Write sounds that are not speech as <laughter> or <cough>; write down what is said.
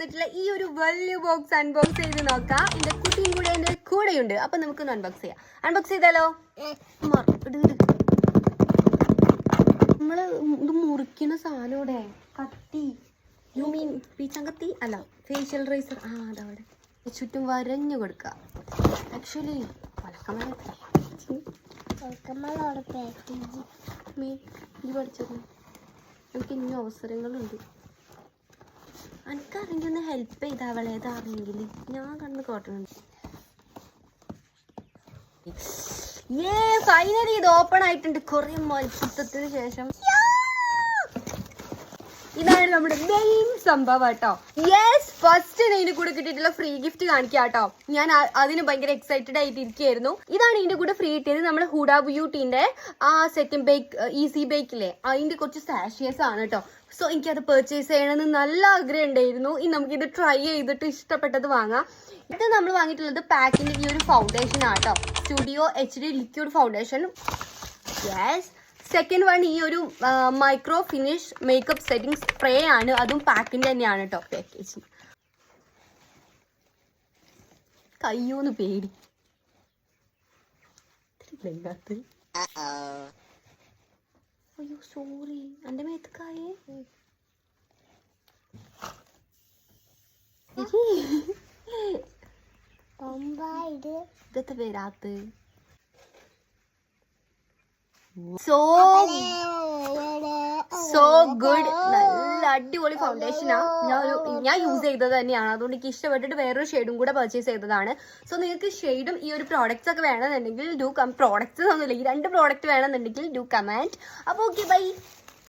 വന്നിട്ടുള്ള ഈ ഒരു വലിയ ബോക്സ് അൺബോക്സ് ചെയ്ത് നോക്കാം. എന്റെ കുട്ടിയും കൂടെ എന്റെ കൂടെയുണ്ട്. അപ്പൊ നമുക്കൊന്ന് അൺബോക്സ് ചെയ്യാം. അൺബോക്സ് ചെയ്താലോ. നമ്മൾ ഇത് മുറിക്കുന്ന സാധനം കത്തി യു മീൻ പീച്ചങ്കത്തി? അല്ല ഫേഷ്യൽ റൈസർ ആ അതവിടെ ചുറ്റും വരഞ്ഞു കൊടുക്കുക. ആക്ച്വലി പഠിച്ചത് നമുക്ക് ഇനി അവസരങ്ങളുണ്ട്. എനിക്കറിയെങ്കിൽ ഒന്ന് ഹെൽപ്പ് ചെയ്ത അവളെ ഇതാണെങ്കിൽ. ഞാൻ കണ്ണ് കോട്ടണുണ്ട്. ഏ ഫൈനലി ഇത് ഓപ്പൺ ആയിട്ടുണ്ട്. കുറേ മത്സരത്തിന് ശേഷം. ഇതാണ് നമ്മുടെ മെയിൻ സംഭവം കേട്ടോ. യെസ് ഫസ്റ്റ് ഇതിന്റെ കൂടെ കിട്ടിയിട്ടുള്ള ഫ്രീ ഗിഫ്റ്റ് കാണിക്കാം കേട്ടോ. ഞാൻ അതിന് ഭയങ്കര എക്സൈറ്റഡ് ആയിട്ട് ഇരിക്കുകയായിരുന്നു. ഇതാണ് ഇതിന്റെ കൂടെ ഫ്രീ കിട്ടിയത് നമ്മുടെ ഹുഡ ബ്യൂട്ടിന്റെ ആ സെക്കൻഡ് ബേക്ക് ഈസി ബേക്കിലെ അതിന്റെ കുറച്ച് സാഷിയസ് ആണ് കേട്ടോ. സോ എനിക്കത് പെർച്ചേസ് ചെയ്യണമെന്ന് നല്ല ആഗ്രഹം ഉണ്ടായിരുന്നു. ഇനി ഇത് ട്രൈ ചെയ്തിട്ട് ഇഷ്ടപ്പെട്ടത് വാങ്ങാം. ഇത് നമ്മൾ വാങ്ങിയിട്ടുള്ളത് പാക്കിന്റെ ഈ ഒരു foundation auto studio H D liquid foundation yes second one ഈ ഒരു micro finish makeup setting spray ആണ്. അതും പാക്കിന്റെ തന്നെയാണ് കേട്ടോ പാക്കേജിങ് കയ്യോന്ന് പേടി. ഇതിലെങ്ങാത്ത്? അയ്യോ സോറി എന്റെ മേത്തക്കായേ. <laughs> ഇതത്തെ പേരാത്ത്? സോ സോ ഗുഡ് നല്ല അടിപൊളി ഫൗണ്ടേഷനാ ഞാൻ ഒരു ഞാൻ യൂസ് ചെയ്തത് തന്നെയാണ്. അതുകൊണ്ട് എനിക്ക് ഇഷ്ടപ്പെട്ടിട്ട് വേറൊരു ഷെയ്ഡും കൂടെ പർച്ചേസ് ചെയ്തതാണ്. സോ നിങ്ങൾക്ക് ഷെയ്ഡും ഈ ഒരു പ്രോഡക്റ്റ്സ് ഒക്കെ വേണമെന്നുണ്ടെങ്കിൽ ഡു കം പ്രോഡക്റ്റ്സ് ഒന്നുമില്ല. ഈ രണ്ട് പ്രോഡക്റ്റ് വേണമെന്നുണ്ടെങ്കിൽ ഡു കമാൻഡ് അപ്പോൾ ഓക്കെ ബൈ